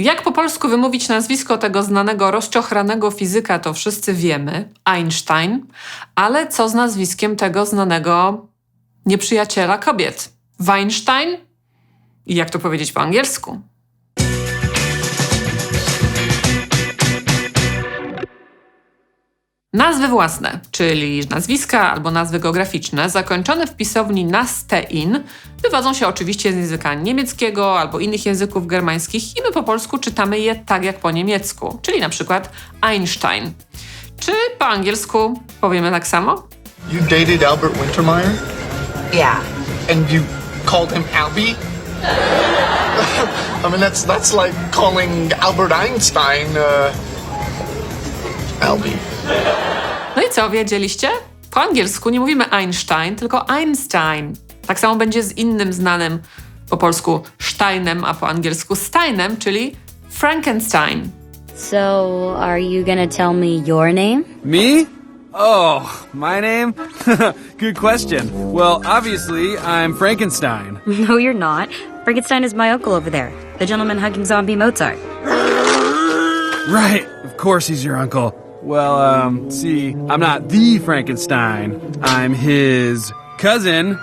Jak po polsku wymówić nazwisko tego znanego rozczochranego fizyka, to wszyscy wiemy Einstein, ale co z nazwiskiem tego znanego nieprzyjaciela kobiet? Weinstein? I jak to powiedzieć po angielsku? Nazwy własne, czyli nazwiska albo nazwy geograficzne, zakończone w pisowni na stein, wywodzą się oczywiście z języka niemieckiego albo innych języków germańskich i my po polsku czytamy je tak jak po niemiecku, czyli na przykład Einstein. Czy po angielsku powiemy tak samo? You dated Albert Wintermeyer? Yeah. And you called him Albie? I mean, that's that's like calling Albert Einstein, uh, Albie. No i co, wiedzieliście? Po angielsku nie mówimy Einstein, tylko Einstein. Tak samo będzie z innym znanym po polsku Steinem, a po angielsku Steinem, czyli Frankenstein. So, are you gonna tell me your name? Me? Oh, my name? Good question. Well, obviously, I'm Frankenstein. No, you're not. Frankenstein is my uncle over there, the gentleman hugging zombie Mozart. Right, of course he's your uncle. Well, um, see, I'm not the Frankenstein. I'm his cousin,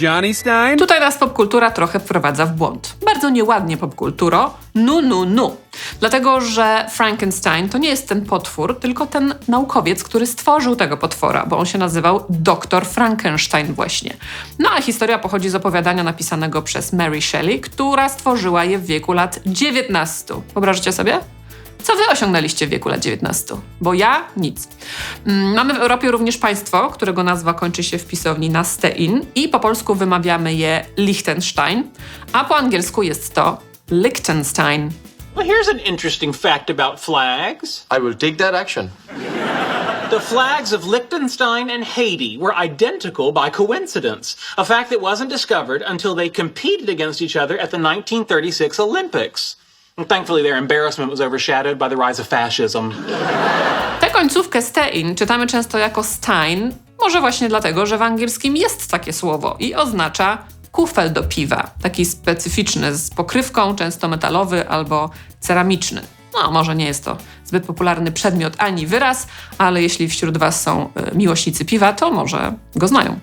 Johnny Stein. Tutaj nas popkultura trochę wprowadza w błąd. Bardzo nieładnie popkulturo. Nu, nu, nu. Dlatego, że Frankenstein to nie jest ten potwór, tylko ten naukowiec, który stworzył tego potwora, bo on się nazywał Dr. Frankenstein właśnie. No a historia pochodzi z opowiadania napisanego przez Mary Shelley, która stworzyła je w wieku lat 19. Wyobraźcie sobie? Co wy osiągnęliście w wieku lat 19? Bo ja nic. Mm, Mamy w Europie również państwo, którego nazwa kończy się w pisowni na stein i po polsku wymawiamy je Liechtenstein, a po angielsku jest to Liechtenstein. Well, here's an interesting fact about flags. I will take that action. The flags of Liechtenstein and Haiti were identical by coincidence, a fact that wasn't discovered until they competed against each other at the 1936 Olympics. And thankfully, their embarrassment was overshadowed by the rise of fascism. Tę końcówkę stein czytamy często jako stein, może właśnie dlatego, że w angielskim jest takie słowo i oznacza kufel do piwa, taki specyficzny z pokrywką, często metalowy albo ceramiczny. No, może nie jest to zbyt popularny przedmiot ani wyraz, ale jeśli wśród Was są y, miłośnicy piwa, to może go znają.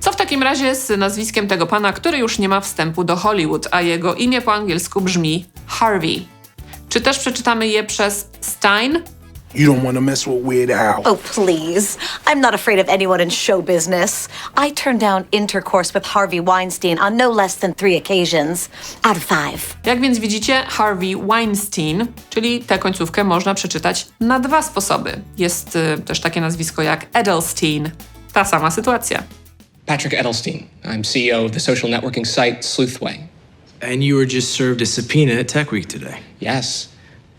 Co w takim razie z nazwiskiem tego pana, który już nie ma wstępu do Hollywood, a jego imię po angielsku brzmi Harvey? Czy też przeczytamy je przez Stein? You don't want to mess with Weird Al. Oh, please. I'm not afraid of anyone in show business. I turned down intercourse with Harvey Weinstein on no less than three occasions out of five. Jak więc widzicie, Harvey Weinstein, czyli tę końcówkę można przeczytać na dwa sposoby. Jest y, też takie nazwisko jak Edelstein. Ta sama sytuacja. Patrick Edelstein. I'm CEO of the social networking site Sleuthway. And you were just served a subpoena at Tech Week today. Yes.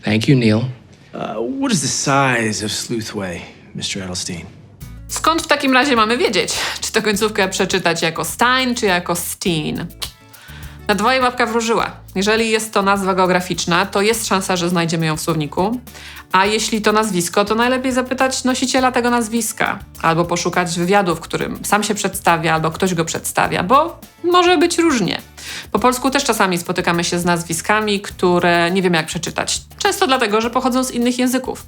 Thank you, Neil. Uh, what is the size of Sleuthway, Mr. Edelstein? Skąd w takim razie mamy wiedzieć, czy tę końcówkę przeczytać jako Stein, czy jako Steen? Na dwoje babka wróżyła. Jeżeli jest to nazwa geograficzna, to jest szansa, że znajdziemy ją w słowniku. A jeśli to nazwisko, to najlepiej zapytać nosiciela tego nazwiska. Albo poszukać wywiadu, w którym sam się przedstawia, albo ktoś go przedstawia, bo może być różnie. Po polsku też czasami spotykamy się z nazwiskami, które nie wiemy jak przeczytać. Często dlatego, że pochodzą z innych języków.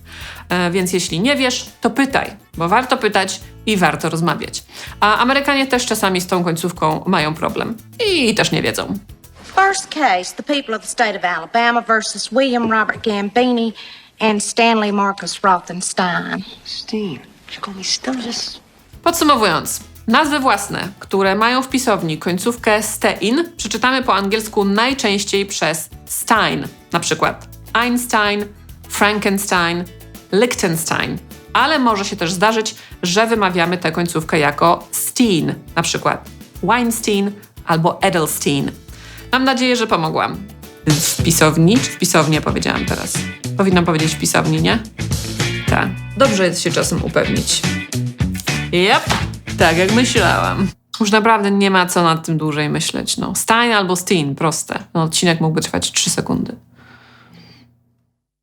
E, więc jeśli nie wiesz, to pytaj, bo warto pytać i warto rozmawiać. A Amerykanie też czasami z tą końcówką mają problem. I też nie wiedzą. First case, the people of the state of Alabama versus William Robert Gambini and Stanley Marcus Rothenstein. Steve, you call me? Podsumowując, nazwy własne, które mają w pisowni końcówkę stein, przeczytamy po angielsku najczęściej przez Stein, na przykład Einstein, Frankenstein, Liechtenstein. Ale może się też zdarzyć, że wymawiamy tę końcówkę jako Steen, na przykład Weinstein albo Edelstein. Mam nadzieję, że pomogłam. W pisowni, czy w pisowni powiedziałam teraz? Powinnam powiedzieć w pisowni, nie? Tak. Dobrze jest się czasem upewnić. Yep, tak jak myślałam. Już naprawdę nie ma co nad tym dłużej myśleć. No. Stein albo Steen, proste. No, odcinek mógłby trwać 3 sekundy.